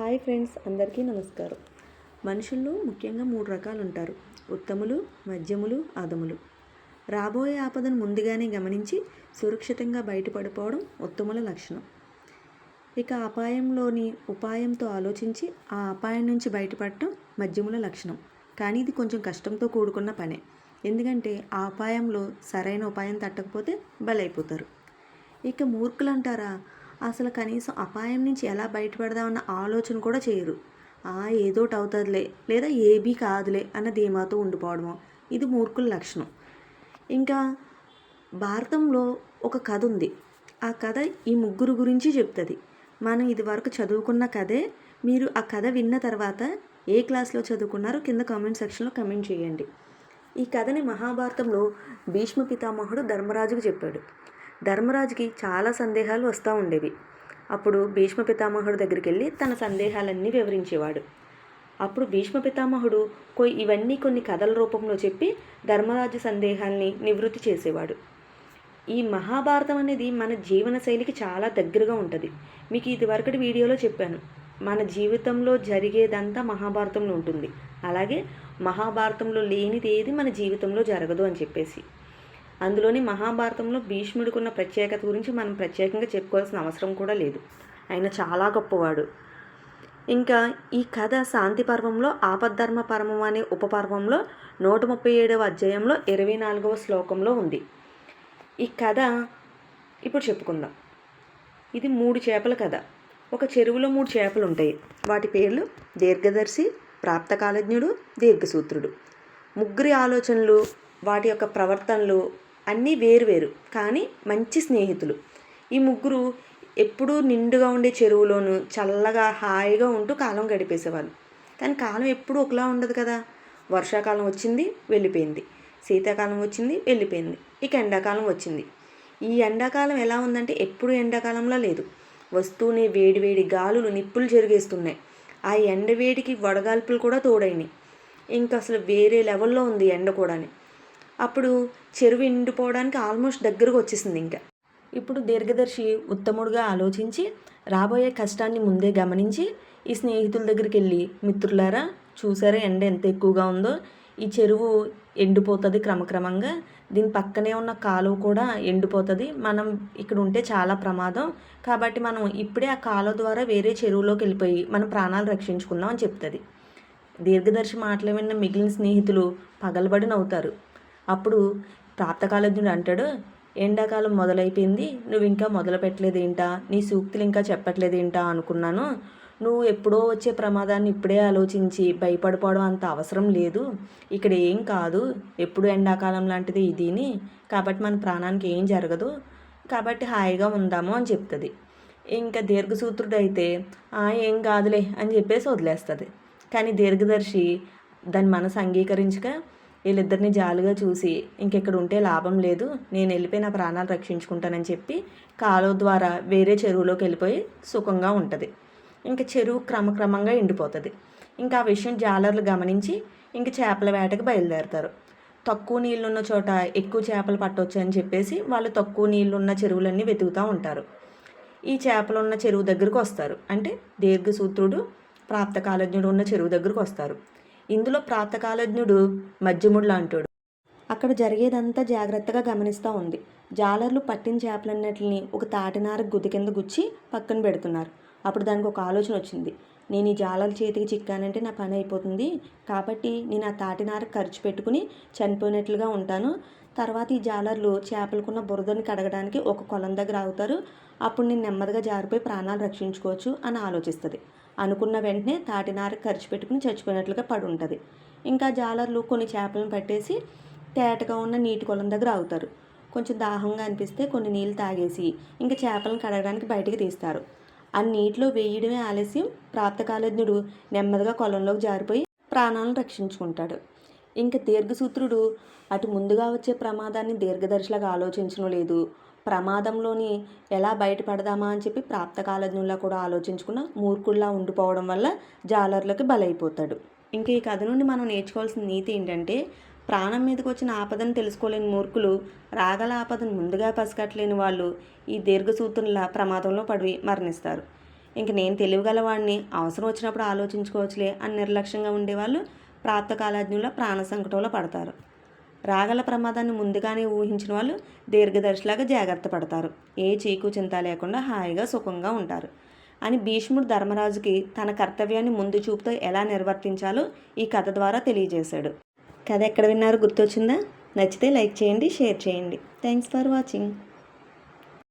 Hi friends అందరికీ నమస్కారం. మనుషుల్లో ముఖ్యంగా మూడు రకాలు ఉంటారు ఉత్తములు మధ్యములు అధములు. రాబోయే ఆపదను ముందుగానే గమనించి సురక్షితంగా బయటపడిపోవడం ఉత్తముల లక్షణం. ఇక అపాయంలోని ఉపాయంతో ఆలోచించి ఆ అపాయం నుంచి బయటపడటం మధ్యముల లక్షణం. కానీ ఇది కొంచెం కష్టంతో కూడుకున్న పనే. ఎందుకంటే ఆ అపాయంలో సరైన ఉపాయం తట్టకపోతే బలైపోతారు. ఇక మూర్ఖులు అంటారా అసలు కనీసం అపాయం నుంచి ఎలా బయటపడదామన్న ఆలోచన కూడా చేయరు. ఆ ఏదోటి అవుతుందిలే లేదా ఏబీ కాదులే అన్న ధీమాతో ఉండిపోవడము. ఇది మూర్ఖుల లక్షణం. ఇంకా భారతంలో ఒక కథ ఉంది. ఆ కథ ఈ ముగ్గురు గురించి చెప్తుంది. మనం ఇదివరకు చదువుకున్న కథే. మీరు ఆ కథ విన్న తర్వాత ఏ క్లాస్లో చదువుకున్నారో కింద కామెంట్ సెక్షన్లో కమెంట్ చేయండి. ఈ కథని మహాభారతంలో భీష్మ పితామహుడు ధర్మరాజుకు చెప్పాడు. ధర్మరాజుకి చాలా సందేహాలు వస్తూ ఉండేవి. అప్పుడు భీష్మ పితామహుడు దగ్గరికి వెళ్ళి తన సందేహాలన్నీ వివరించేవాడు. అప్పుడు భీష్మ పితామహుడు కొ ఇవన్నీ కొన్ని కథల రూపంలో చెప్పి ధర్మరాజు సందేహాల్ని నివృత్తి చేసేవాడు. ఈ మహాభారతం అనేది మన జీవన శైలికి చాలా దగ్గరగా ఉంటుంది. మీకు ఇదివరకటి వీడియోలో చెప్పాను. మన జీవితంలో జరిగేదంతా మహాభారతంలో ఉంటుంది. అలాగే మహాభారతంలో లేనిది ఏది మన జీవితంలో జరగదు అని చెప్పేసి. అందులోని మహాభారతంలో భీష్ముడికున్న ప్రత్యేకత గురించి మనం ప్రత్యేకంగా చెప్పుకోవాల్సిన అవసరం కూడా లేదు. ఆయన చాలా గొప్పవాడు. ఇంకా ఈ కథ శాంతి పర్వంలో ఆపద్ధర్మ పర్వం అనే ఉపపర్వంలో నూట ముప్పై ఏడవ అధ్యాయంలో ఇరవై నాలుగవ శ్లోకంలో ఉంది. ఈ కథ ఇప్పుడు చెప్పుకుందాం. ఇది మూడు చేపల కథ. ఒక చెరువులో మూడు చేపలు ఉంటాయి. వాటి పేర్లు దీర్ఘదర్శి ప్రాప్తకాలజ్ఞుడు దీర్ఘసూత్రుడు. ముగ్గురి ఆలోచనలు వాటి యొక్క ప్రవర్తనలు అన్నీ వేరువేరు కానీ మంచి స్నేహితులు. ఈ ముగ్గురు ఎప్పుడూ నిండుగా ఉండే చెరువులోను చల్లగా హాయిగా ఉంటూ కాలం గడిపేసేవాళ్ళు. కానీ కాలం ఎప్పుడూ ఒకలా ఉండదు కదా. వర్షాకాలం వచ్చింది వెళ్ళిపోయింది. శీతాకాలం వచ్చింది వెళ్ళిపోయింది. ఇక ఎండాకాలం వచ్చింది. ఈ ఎండాకాలం ఎలా ఉందంటే ఎప్పుడు ఎండాకాలంలో లేదు. వస్తూనే వేడి వేడి గాలులు నిప్పులు చెరిగేస్తున్నాయి. ఆ ఎండ వేడికి వడగాల్పులు కూడా తోడైనాయి. ఇంకా అసలు వేరే లెవెల్లో ఉంది ఎండ కూడాని. అప్పుడు చెరువు ఎండిపోవడానికి ఆల్మోస్ట్ దగ్గరకు వచ్చేసింది ఇంకా. ఇప్పుడు దీర్ఘదర్శి ఉత్తముడుగా ఆలోచించి రాబోయే కష్టాన్ని ముందే గమనించి ఈ స్నేహితుల దగ్గరికి వెళ్ళి మిత్రులారా చూసారా ఎండ ఎంత ఎక్కువగా ఉందో? ఈ చెరువు ఎండిపోతుంది క్రమక్రమంగా. దీని పక్కనే ఉన్న కాలువ కూడా ఎండిపోతుంది. మనం ఇక్కడ ఉంటే చాలా ప్రమాదం. కాబట్టి మనం ఇప్పుడే ఆ కాలువ ద్వారా వేరే చెరువులోకి వెళ్ళిపోయి మన ప్రాణాలు రక్షించుకుందాం అని చెప్తుంది. దీర్ఘదర్శి మాటలు విన్న మిగిలిన స్నేహితులు పగలబడి నవ్వుతారు. అప్పుడు ప్రాప్తకాలజ్ఞుడు అంటాడు ఎండాకాలం మొదలైపోయింది నువ్వు ఇంకా మొదలు పెట్టలేదేంటా నీ సూక్తులు ఇంకా చెప్పట్లేదేంటా అనుకున్నాను. నువ్వు ఎప్పుడో వచ్చే ప్రమాదాన్ని ఇప్పుడే ఆలోచించి భయపడిపోవడం అంత అవసరం లేదు. ఇక్కడ ఏం కాదు. ఎప్పుడు ఎండాకాలం లాంటిది ఇదిని కాబట్టి మన ప్రాణానికి ఏం జరగదు. కాబట్టి హాయిగా ఉందాము అని చెప్తుంది. ఇంకా దీర్ఘసూత్రుడు అయితే ఏం కాదులే అని చెప్పేసి వదిలేస్తుంది. కానీ దీర్ఘదర్శి దాని మనసు అంగీకరించక వీళ్ళిద్దరిని జాలుగా చూసి ఇంకెక్కడ ఉంటే లాభం లేదు నేను వెళ్ళిపోయి నా ప్రాణాలు రక్షించుకుంటానని చెప్పి కాలువ ద్వారా వేరే చెరువులోకి వెళ్ళిపోయి సుఖంగా ఉంటుంది. ఇంకా చెరువు క్రమక్రమంగా ఎండిపోతుంది. ఇంకా ఆ విషయం జాలర్లు గమనించి ఇంక చేపల వేటకు బయలుదేరతారు. తక్కువ నీళ్ళున్న చోట ఎక్కువ చేపలు పట్టవచ్చు అని చెప్పేసి వాళ్ళు తక్కువ నీళ్ళున్న చెరువులన్నీ వెతుకుతూ ఉంటారు. ఈ చేపలున్న చెరువు దగ్గరకు వస్తారు. అంటే దీర్ఘసూత్రుడు ప్రాప్తకాలజ్ఞుడు ఉన్న చెరువు దగ్గరకు వస్తారు. ఇందులో ప్రాతకాలజ్ఞుడు మధ్యముడు లాంటాడు అక్కడ జరిగేదంతా జాగ్రత్తగా గమనిస్తూ ఉంది. జాలర్లు పట్టిన చేపలన్నిటిని ఒక తాటినార గుది కింద గుచ్చి పక్కన పెడుతున్నారు. అప్పుడు దానికి ఒక ఆలోచన వచ్చింది. నేను ఈ జాలల చేతికి చిక్కానంటే నా పని అయిపోతుంది. కాబట్టి నేను ఆ తాటినార ఖర్చు పెట్టుకుని చనిపోయినట్లుగా ఉంటాను. తర్వాత ఈ జాలర్లు చేపలకున్న బురదని కడగడానికి ఒక కొలం దగ్గర ఆగుతారు. అప్పుడు నేను నెమ్మదిగా జారిపోయి ప్రాణాలు రక్షించుకోవచ్చు అని ఆలోచిస్తుంది. అనుకున్న వెంటనే తాటినార ఖర్చు పెట్టుకుని చచ్చిపోయినట్లుగా పడి ఉంటుంది ఇంకా జాలర్లు కొన్ని చేపలను పట్టేసి తేటగా ఉన్న నీటి కొలం దగ్గర ఆగుతారు. కొంచెం దాహంగా అనిపిస్తే కొన్ని నీళ్ళు తాగేసి ఇంకా చేపలను కడగడానికి బయటికి తీస్తారు. ఆ నీటిలో వేయడమే ఆలస్యం. ప్రాప్తకాలజ్ఞుడు నెమ్మదిగా కొలంలోకి జారిపోయి ప్రాణాలను రక్షించుకుంటాడు. ఇంకా దీర్ఘసూత్రుడు అటు ముందుగా వచ్చే ప్రమాదాన్ని దీర్ఘదర్శిలాగా ఆలోచించడం లేదు. ప్రమాదంలోని ఎలా బయటపడదామా అని చెప్పి ప్రాప్తకాలజ్ఞుల్లా కూడా ఆలోచించుకున్న మూర్ఖుల్లా ఉండిపోవడం వల్ల జాలర్లకి బలైపోతాడు. ఇంకా ఈ కథ నుండి మనం నేర్చుకోవాల్సిన నీతి ఏంటంటే ప్రాణం మీదకి వచ్చిన ఆపదను తెలుసుకోలేని మూర్ఖులు రాగల ఆపదను ముందుగా పసిగట్టలేని వాళ్ళు ఈ దీర్ఘసూత్రుల ప్రమాదంలో పడి మరణిస్తారు. ఇంక నేను తెలివిగలవాడిని అవసరం వచ్చినప్పుడు ఆలోచించుకోవచ్చులే అని నిర్లక్ష్యంగా ఉండేవాళ్ళు ప్రాప్తకాలాజ్ఞుల ప్రాణ సంకటంలో పడతారు. రాగల ప్రమాదాన్ని ముందుగానే ఊహించిన వాళ్ళు దీర్ఘదర్శిలాగా జాగ్రత్త పడతారు. ఏ చీకు చింత లేకుండా హాయిగా సుఖంగా ఉంటారు. అని భీష్ముడు ధర్మరాజుకి తన కర్తవ్యాన్ని ముందు చూపుతో ఎలా నిర్వర్తించాలో ఈ కథ ద్వారా తెలియజేశాడు. కథ ఎక్కడ విన్నారో గుర్తొచ్చిందా? నచ్చితే లైక్ చేయండి షేర్ చేయండి. Thanks for watching